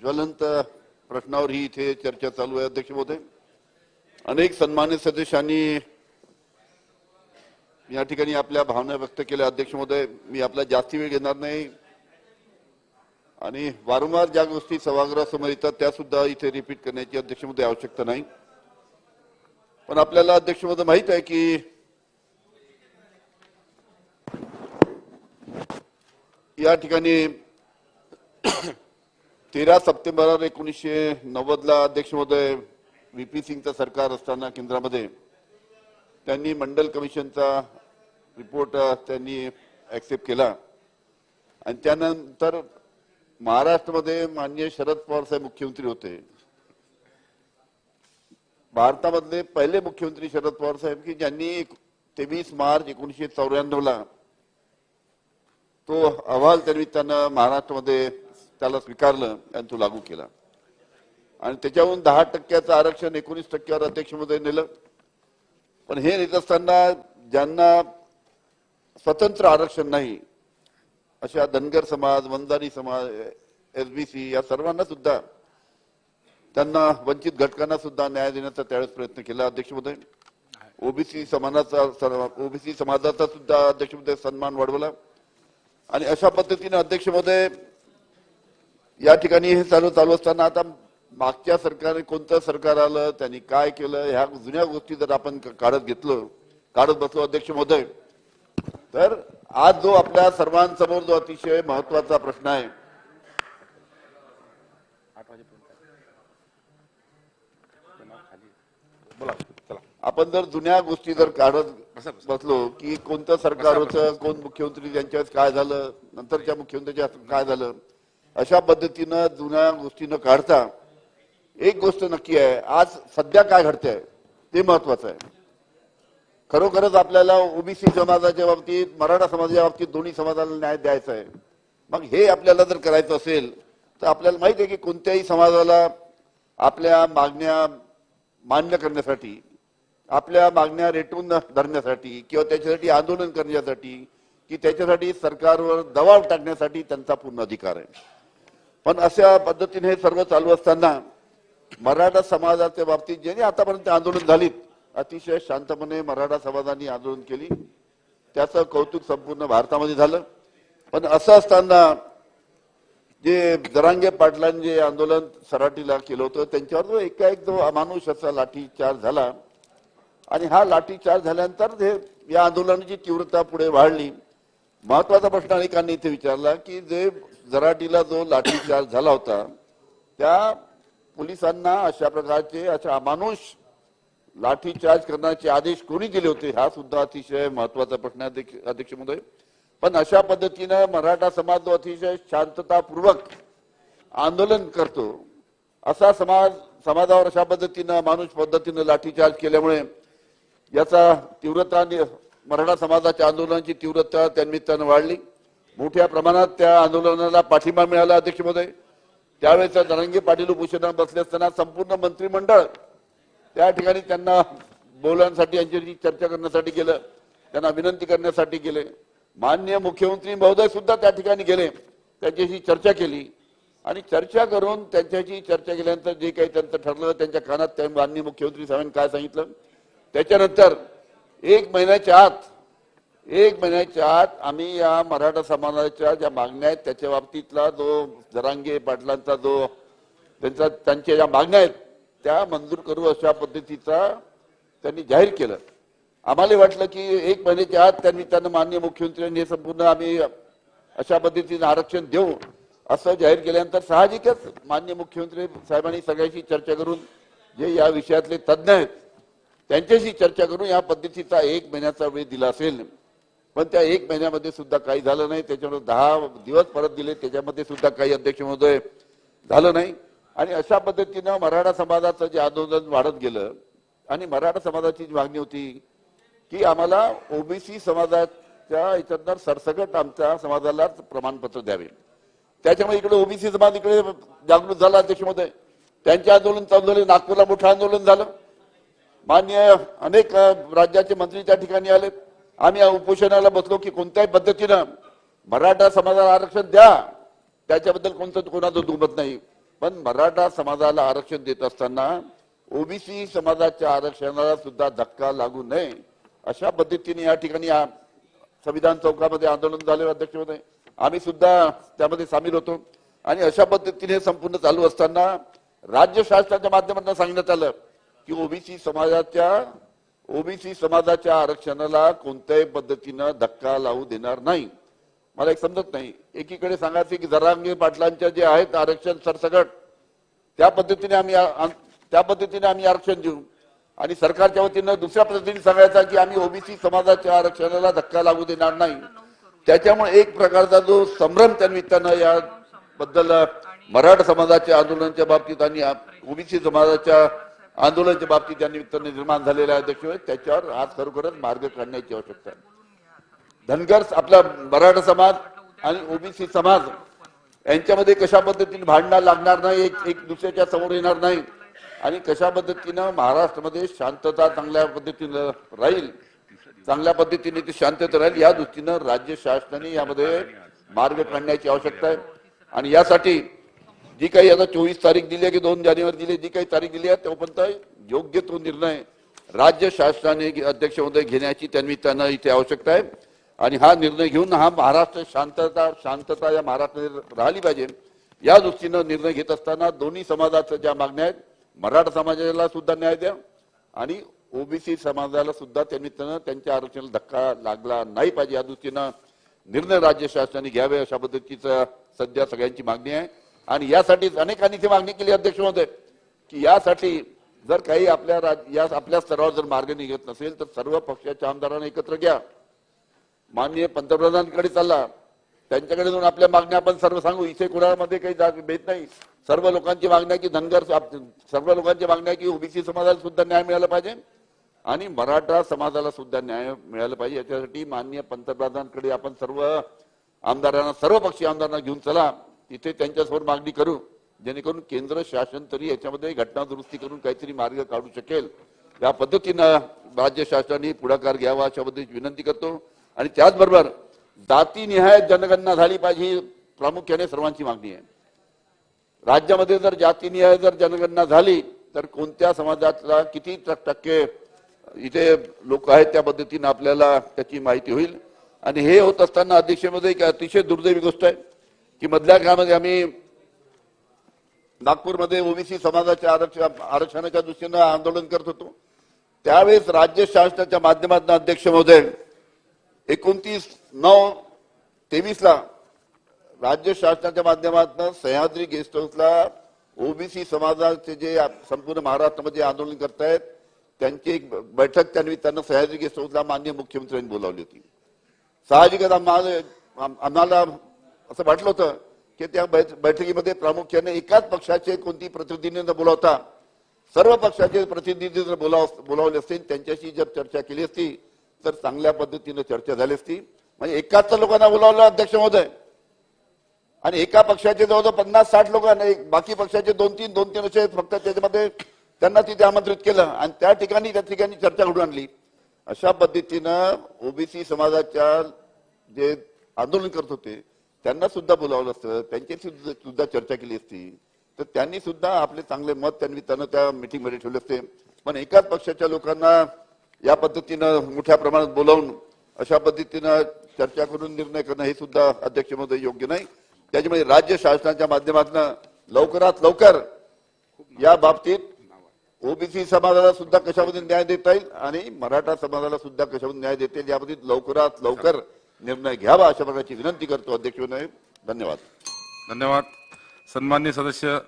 ज्वलंत प्रश्नावर ही इथे चर्चा चालू आहे अध्यक्ष महोदय अनेक सन्मान्य सदस्यांनी या ठिकाणी आपल्या भावना व्यक्त केल्या. अध्यक्ष महोदय मी आपला जास्ती वेळ घेणार नाही. आणि वारंवार ज्या गोष्टी सभागृहासमोर येतात त्या सुद्धा इथे रिपीट करण्याची अध्यक्ष महोदय आवश्यकता नाही. पण आपल्याला अध्यक्ष महोदय माहीत आहे की या ठिकाणी तेरा सप्टेंबर एकोणीसशे नव्वदला अध्यक्ष महोदय व्ही पी सिंगचं सरकार असताना केंद्रामध्ये त्यांनी मंडल कमिशनचा रिपोर्ट त्यांनी ऍक्सेप्ट केला. आणि त्यानंतर महाराष्ट्रामध्ये माननीय शरद पवार साहेब मुख्यमंत्री होते. भारतामधले पहिले मुख्यमंत्री शरद पवार साहेब की ज्यांनी तेवीस मार्च एकोणीसशे चौऱ्याण्णवला तो अहवाल त्या निमित्तानं महाराष्ट्रामध्ये त्याला स्वीकारलं आणि तो लागू केला. आणि त्याच्याहून दहा टक्क्याचं आरक्षण एकोणीस टक्क्यावर अध्यक्षमध्ये नेलं. पण हे नेत असताना ज्यांना स्वतंत्र आरक्षण नाही अशा धनगर समाज वंजारी समाज एसबीसी या सर्वांना सुद्धा त्यांना वंचित घटकांना सुद्धा न्याय देण्याचा त्यावेळेस प्रयत्न केला अध्यक्ष ओबीसी समाजाचा ओबीसी समाजाचा सुद्धा अध्यक्ष सन्मान वाढवला. आणि अशा पद्धतीने अध्यक्ष या ठिकाणी हे चालू चालू असताना आता मागच्या सरकारने कोणतं सरकार आलं त्यांनी काय केलं ह्या जुन्या गोष्टी जर आपण काढत घेतलो काढत बसलो अध्यक्ष महोदय तर आज जो आपल्या सर्वांसमोर जो अतिशय महत्त्वाचा प्रश्न आहे आपण जर जुन्या गोष्टी जर काढत बसलो की कोणतं सरकार होतं कोण मुख्यमंत्री त्यांच्या वेळेस काय झालं नंतरच्या मुख्यमंत्र्यांच्या काय झालं अशा पद्धतीनं जुन्या गोष्टीनं काढता एक गोष्ट नक्की आहे आज सध्या काय घडतंय ते महत्वाचं आहे. खरोखरच आपल्याला ओबीसी समाजाच्या बाबतीत मराठा समाजाच्या बाबतीत दोन्ही समाजाला न्याय द्यायचा आहे. मग हे आपल्याला जर करायचं असेल तर आपल्याला माहिती आहे की कोणत्याही समाजाला आपल्या मागण्या मान्य करण्यासाठी आपल्या मागण्या रेटून धरण्यासाठी किंवा त्याच्यासाठी आंदोलन करण्यासाठी की त्याच्यासाठी सरकारवर दबाव टाकण्यासाठी त्यांचा पूर्ण अधिकार आहे. पण अशा पद्धतीने हे सर्व चालू असताना मराठा समाजाच्या बाबतीत ज्यांनी आतापर्यंत आंदोलन झालीत अतिशय शांतपणे मराठा समाजाने आंदोलन केली. त्याचं कौतुक संपूर्ण भारतामध्ये झालं. पण असं असताना जे जरांगे पाटलांनी जे आंदोलन सराटीला केलं होतं त्यांच्यावर जो एकाएक जो अमानुष असा लाठीचार्ज झाला. आणि हा लाठीचार्ज झाल्यानंतर हे या आंदोलनाची तीव्रता पुढे वाढली. महत्त्वाचा प्रश्न अनेकांनी इथे विचारला की जे जराटीला जो लाठीचार्ज झाला होता त्या पोलिसांना अशा प्रकारचे अशा अमानुष लाठीचार्ज करण्याचे आदेश कोणी दिले होते हा सुद्धा अतिशय महत्त्वाचा प्रश्न आहे अध्यक्ष- महोदय पण अशा पद्धतीनं मराठा समाज जो अतिशय शांततापूर्वक आंदोलन करतो असा समाज समाजावर अशा पद्धतीनं माणूस पद्धतीनं लाठीचार्ज केल्यामुळे याचा तीव्रता नि- मराठा समाजाच्या आंदोलनाची तीव्रता त्यानिमित्तानं वाढली. मोठ्या प्रमाणात त्या आंदोलनाला पाठिंबा मिळाला अध्यक्ष महोदय त्यावेळेस धनंगे पाटील उपोषणात बसले असताना संपूर्ण मंत्रिमंडळ त्या ठिकाणी त्यांना बोलण्यासाठी यांच्याशी चर्चा करण्यासाठी गेलं. त्यांना विनंती करण्यासाठी गेले. मान्य मुख्यमंत्री महोदय सुद्धा त्या ठिकाणी गेले. त्यांच्याशी चर्चा केली. आणि चर्चा करून त्यांच्याशी चर्चा केल्यानंतर जे काही त्यांचं ठरलं त्यांच्या कानात त्या माननीय मुख्यमंत्री साहेबांनी काय सांगितलं? त्याच्यानंतर एक महिन्याच्या आत एक महिन्याच्या आत आम्ही या मराठा समाजाच्या ज्या मागण्या आहेत त्याच्या बाबतीतला जो जरांगे पाटलांचा जो त्यांचा त्यांच्या ज्या मागण्या आहेत त्या मंजूर करू अशा पद्धतीचा त्यांनी जाहीर केलं. आम्हाला वाटलं की एक महिन्याच्या आत त्यांनी त्यांना मान्य मुख्यमंत्र्यांनी हे संपूर्ण आम्ही अशा पद्धतीने आरक्षण देऊ असं जाहीर केल्यानंतर साहजिकच मान्य मुख्यमंत्री साहेबांनी सगळ्याशी चर्चा करून जे या विषयातले तज्ज्ञ आहेत त्यांच्याशी चर्चा करून या पद्धतीचा एक महिन्याचा वेळ दिला असेल. पण त्या एक महिन्यामध्ये सुद्धा काही झालं नाही. त्याच्यामुळे दहा दिवस परत दिले. त्याच्यामध्ये सुद्धा काही अध्यक्ष महोदय झालं नाही. आणि अशा पद्धतीनं मराठा समाजाचं जे आंदोलन वाढत गेलं आणि मराठा समाजाची जी मागणी होती की आम्हाला ओबीसी समाजाच्या याच्यातनं सरसकट आमच्या समाजाला प्रमाणपत्र द्यावे. त्याच्यामुळे इकडे ओबीसी समाज इकडे जागृत झाला अध्यक्ष महोदय. त्यांचे आंदोलन चालू झाले. नागपूरला मोठं आंदोलन झालं. मान्य अनेक राज्याचे मंत्री त्या ठिकाणी आले आम्ही या उपोषणाला बसलो की कोणत्याही पद्धतीनं मराठा समाजाला आरक्षण द्या. त्याच्याबद्दल कोणतं कोणाचं दुमत नाही. पण मराठा समाजाला आरक्षण देत असताना ओबीसी समाजाच्या आरक्षणाला सुद्धा धक्का लागू नये. अशा पद्धतीने या ठिकाणी संविधान चौकामध्ये आंदोलन झाले अध्यक्ष आम्ही सुद्धा त्यामध्ये सामील होतो. आणि अशा पद्धतीने संपूर्ण चालू असताना राज्य शासनाच्या माध्यमातून सांगण्यात आलं की ओबीसी समाजाच्या ओबीसी समाजाच्या आरक्षणाला कोणत्याही पद्धतीनं धक्का लावू देणार नाही. मला एक समजत नाही. एकीकडे सांगायचे की जरांगे पाटलांच्या जे आहेत आरक्षण सरसकट त्या पद्धतीने आम्ही त्या पद्धतीने आम्ही आरक्षण देऊ. आणि सरकारच्या वतीनं दुसऱ्या पद्धतीने सांगायचा की आम्ही ओबीसी समाजाच्या आरक्षणाला धक्का लागू देणार नाही. त्याच्यामुळे एक प्रकारचा जो संभ्रम त्या निमित्तानं या बद्दल मराठा समाजाच्या आंदोलनाच्या बाबतीत आणि ओबीसी समाजाच्या आंदोलनाच्या बाबतीत या निमित्ताने निर्माण झालेल्या आहे अध्यक्ष त्याच्यावर आज खरोखरच मार्ग काढण्याची आवश्यकता आहे. धनगर आपला मराठा समाज आणि ओबीसी समाज यांच्यामध्ये कशा पद्धतीने भांडणं लागणार नाही एक एक दुसऱ्याच्या समोर येणार नाही आणि कशा पद्धतीनं महाराष्ट्रामध्ये शांतता चांगल्या पद्धतीनं राहील चांगल्या पद्धतीने ती शांतता राहील या दृष्टीनं राज्य शासनाने यामध्ये मार्ग काढण्याची आवश्यकता आहे. आणि यासाठी जी काही आता चोवीस तारीख दिली आहे की दोन जानेवारी दिली आहे, जी काही तारीख दिली आहे तोपर्यंत योग्य तो निर्णय राज्य शासनाने अध्यक्ष महोदय घेण्याची त्यानिमित्तानं इथे आवश्यकता आहे. आणि हा निर्णय घेऊन हा महाराष्ट्र शांतता शांतता या महाराष्ट्रात राहिली पाहिजे. या दृष्टीनं निर्णय घेत असताना दोन्ही समाजाच्या ज्या मागण्या आहेत मराठा समाजाला सुद्धा न्याय द्या आणि ओबीसी समाजाला सुद्धा त्यानिमित्तानं त्यांच्या आरक्षणाला धक्का लागला नाही पाहिजे. या दृष्टीनं निर्णय राज्य शासनाने घ्यावे अशा पद्धतीचं सध्या सगळ्यांची मागणी आहे. आणि यासाठीच अनेकांनी ती मागणी केली अध्यक्ष महोदय की यासाठी जर काही आपल्या राज- या आपल्या स्तरावर जर मार्ग निघत नसेल तर सर्व पक्षाच्या आमदारांना एकत्र घ्या. माननीय पंतप्रधानांकडे चालला. त्यांच्याकडे जाऊन आपल्या मागण्या आपण सर्व सांगू. इथे कुणामध्ये काही जाग भेट नाही. सर्व लोकांची मागण्या की धनगर सर्व लोकांची मागण्या की ओबीसी समाजाला सुद्धा न्याय मिळाला पाहिजे आणि मराठा समाजाला सुद्धा न्याय मिळाला पाहिजे. याच्यासाठी माननीय पंतप्रधानांकडे आपण सर्व आमदारांना सर्व पक्षीय आमदारांना घेऊन चला. तिथे त्यांच्यासमोर मागणी करू जेणेकरून केंद्र शासन तरी याच्यामध्ये घटना दुरुस्ती करून काहीतरी मार्ग काढू शकेल. या पद्धतीनं राज्य शासनाने पुढाकार घ्यावा अशा पद्धतीची विनंती करतो. आणि त्याचबरोबर जातीनिहाय जनगणना झाली पाहिजे ही प्रामुख्याने सर्वांची मागणी आहे. राज्यामध्ये जर जातीनिहाय जर जनगणना झाली तर कोणत्या समाजातला किती टक्के इथे लोक आहेत त्या पद्धतीने आपल्याला त्याची माहिती होईल. आणि हे होत असताना अध्यक्षमध्ये एक अतिशय दुर्दैवी गोष्ट आहे. की मधल्या काळामध्ये आम्ही नागपूरमध्ये ओबीसी समाजाच्या आरक्षण आरक्षणाच्या दृष्टीनं आंदोलन करत होतो. त्यावेळेस राज्य शासनाच्या माध्यमातून अध्यक्ष महोदय एकोणतीस नऊ तेवीस ला राज्य शासनाच्या माध्यमातून सह्याद्री गेस्ट हाऊसला ओबीसी समाजाचे जे संपूर्ण महाराष्ट्रामध्ये आंदोलन करतायत त्यांची एक बैठक त्या निमित्तानं सह्याद्री गेस्ट हाऊसला माननीय मुख्यमंत्र्यांनी बोलावली होती. साहजिकच आम्हाला आम्हाला असं वाटलं होतं की त्या बैठ- बैठकीमध्ये प्रामुख्याने एकाच पक्षाचे कोणती प्रतिनिधी न बोलावता सर्व पक्षाचे प्रतिनिधी जर बोलाव बोलावले असतील त्यांच्याशी जर चर्चा केली असती तर चांगल्या पद्धतीने चर्चा झाली असती. म्हणजे एकाच लोकांना बोलावलं अध्यक्ष महोदय. आणि एका पक्षाचे जवळजवळ पन्नास साठ लोक एक- बाकी पक्षाचे दोन तीन दोन तीन असे फक्त त्याच्यामध्ये त्यांना तिथे आमंत्रित केलं आणि त्या ठिकाणी त्या ठिकाणी चर्चा घडून आणली. अशा पद्धतीनं ओबीसी समाजाच्या जे आंदोलन करत होते त्यांना सुद्धा बोलावलं असतं. त्यांच्याशी सुद्धा- सुद्धा चर्चा केली असती. तर त्यांनी सुद्धा आपले चांगले मत त्यांनी त्यांना त्या मिटिंगमध्ये ठेवले असते. पण एकाच पक्षाच्या लोकांना या पद्धतीनं मोठ्या प्रमाणात बोलावून अशा पद्धतीनं चर्चा करून निर्णय करणं हे सुद्धा अध्यक्ष महोदय योग्य नाही. त्याच्यामुळे राज्य शासनाच्या माध्यमातून लवकरात लवकर या बाबतीत ओबीसी समाजाला सुद्धा कशामध्ये न्याय देता येईल आणि मराठा समाजाला सुद्धा कशामध्ये न्याय देता येईल याबाबतीत लवकरात लवकर निर्णय घ्यावा अशा प्रकारची विनंती करतो. अध्यक्ष महोदय धन्यवाद. धन्यवाद. सन्मान्य सदस्य